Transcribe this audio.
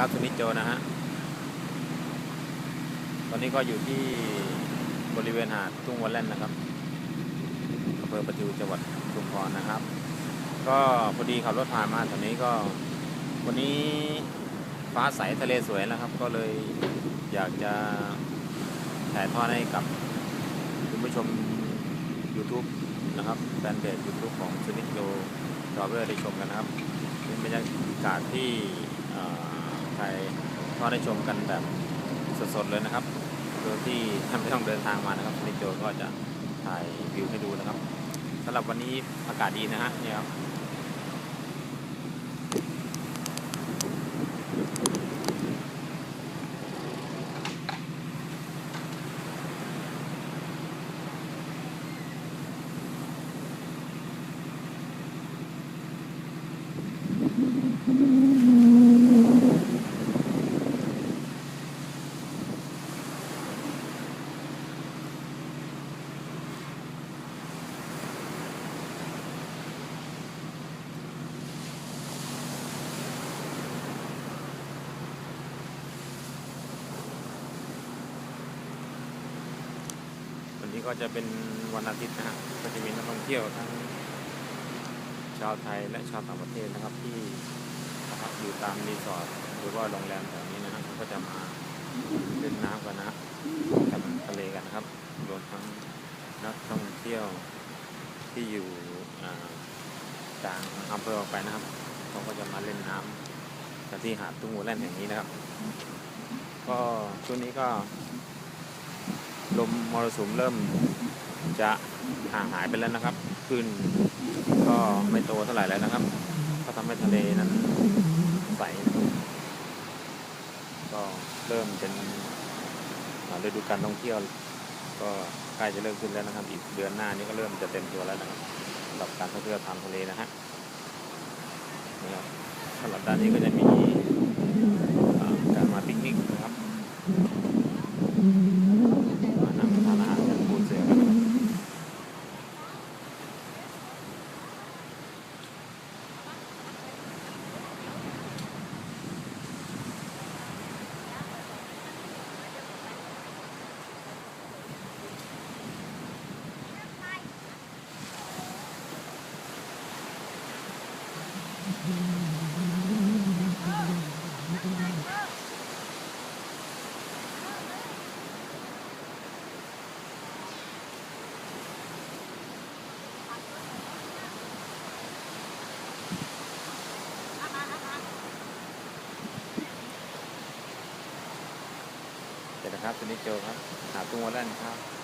ครับสุนิจโจนะฮะ ตอนนี้ก็อยู่ที่บริเวณหาดทุ่งวัลเล่นนะครับอำเภอประทิวจังหวัดชุมพรนะครับ ก็พอดีขับรถผ่านมาแถวนี้ก็ วันนี้ฟ้าใสทะเลสวยนะครับ ก็เลยอยากจะถ่ายทอดให้กับคุณผู้ชม YouTube นะครับแฟนเพจ YouTube ของสุนิจโจรอเวอร์ได้ชมกันนะครับเป็นบรรยากาศที่ เอ่อถ่ายทอดได้ชมกันแบบสดๆเลยนะครับโดยที่ท่านไม่ต้องเดินทางมานะครับนิโจก็จะถ่ายวิวให้ดูนะครับสำหรับวันนี้อากาศดีนะฮะเนี่ยครับวั นี้ก็จะเป็นวันอาทิตย์นะฮะก็จะมีนักท่องเที่ยวทั้งชาวไทยและชาวต่างประเทศนะครับที่พักอยู่ตามรีสอร์ทหรือว่าโรงแรมแถวนี้นะฮะก็จะมาเล่นน้ำกันนะกับทะเลกันนะครับรวมทั้งนักท่องเที่ยวที่อยู่อ่ากลางอำเภอออกไปนะครับเขาก็จะมาเล่นน้ำกันที่หาดตุ้งหัวแล่นแห่งนี้นะครับ ก็ช่วงนี้ก็ ลมมรสุมเริ่มจะห่างหายไปแล้วนะครับคลื่นก็ไม่โตเท่าไหร่แล้วนะครับ ก็ทำให้ทะเลนั้นใสก็เริ่มเป็นฤดูการท่องเที่ยว ก็ใกล้จะเริ่มขึ้นแล้วนะครับ อีกเดือนหน้านี้ก็เริ่มจะเต็มตัวแล้วนะครับสำหรับการท่องเที่ยวทางทะเลนะฮะนะครับสำหรับด้านนี้ก็จะมีการมาปิกนิกนะครับ มานั่งทานอาหารกันปูเสือกันนะครับ เสร็จแล้วครับตัวนี้โจครับหาตุ้งวัลเล่นครับ